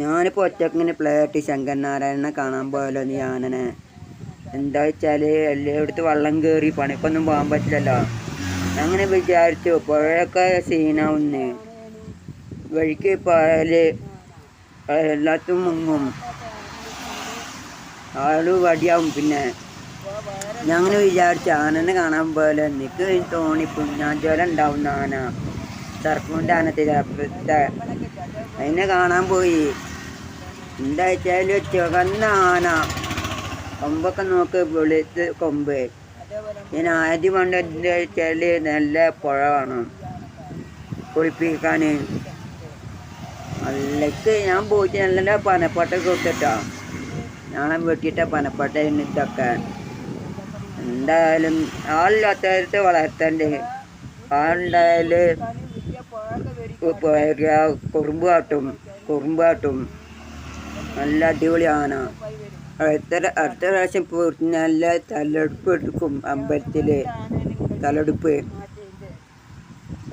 ഞാനിപ്പോൾ ഒറ്റക്കിങ്ങനെ പ്ലേറ്റ് ശങ്കരനാരായണനെ കാണാൻ പോയല്ലോ നീ ആനനെ? എന്താ വെച്ചാൽ എല്ലായിടത്തും വള്ളം കയറി പണിക്കൊന്നും പോകാൻ പറ്റില്ലല്ലോ. അങ്ങനെ വിചാരിച്ചു പുഴയൊക്കെ സീനാവുന്ന് വഴിക്ക് പോയാൽ എല്ലാത്തും മുങ്ങും. ആൾ വടിയാവും പിന്നെ. ഞാൻ അങ്ങനെ വിചാരിച്ചു ആനനെ കാണാൻ പോലെ എനിക്ക് തോന്നി പുഞ്ഞാഞ്ചോല ഉണ്ടാവുന്ന ആന. സർപ്പൂന്റെ ആനത്തിലെ അതിനെ കാണാൻ പോയി. എന്താ വെച്ചാൽ ചുവന്ന ആന. കൊമ്പൊക്കെ നോക്ക് വെളുത്ത് കൊമ്പ്. ഞാൻ ആദ്യം കൊണ്ട് എന്താ വെച്ചാൽ നല്ല പുഴ വേണം കുളിപ്പിക്കാൻ നല്ലക്ക് ഞാൻ പോയിട്ട് നല്ല പനപ്പാട്ടൊക്കെ കൊടുത്തിട്ടാ. ഞാൻ വെട്ടിട്ട പനപ്പാട്ട ഇതൊക്കെ. എന്തായാലും ആളില്ലാത്തവരത്തെ വളർത്തണ്ടേ ആളുണ്ടായാൽ കുറുമ്പ് കാട്ടും കുറുമ്പ് കാട്ടും നല്ല അടിപൊളി ആന അടുത്ത അടുത്ത പ്രാവശ്യം പോയിട്ട് നല്ല തലടുപ്പ് എടുക്കും അമ്പലത്തിൽ തലടുപ്പ്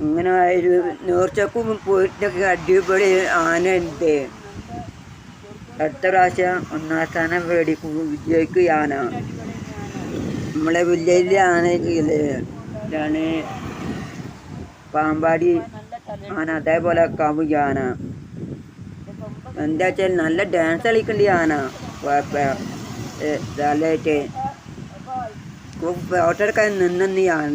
ഇങ്ങനെ ഒരു നേർച്ചക്കും പോയിട്ടൊക്കെ അടിപൊളി ആന ഉണ്ട് അടുത്ത പ്രാവശ്യം ഒന്നാം സ്ഥാനം മേടിക്കും വിജയിക്കും ആന നമ്മളെ വില്ലേജിലെ ആന ഇതാണ് പാമ്പാടി ആന അതേപോലെ കാമുകി ആന എന്താ വെച്ചാൽ നല്ല ഡാൻസ് കളിക്കണ്ടി ആന ഫോട്ടോ എടുക്കാൻ നിന്നു ആന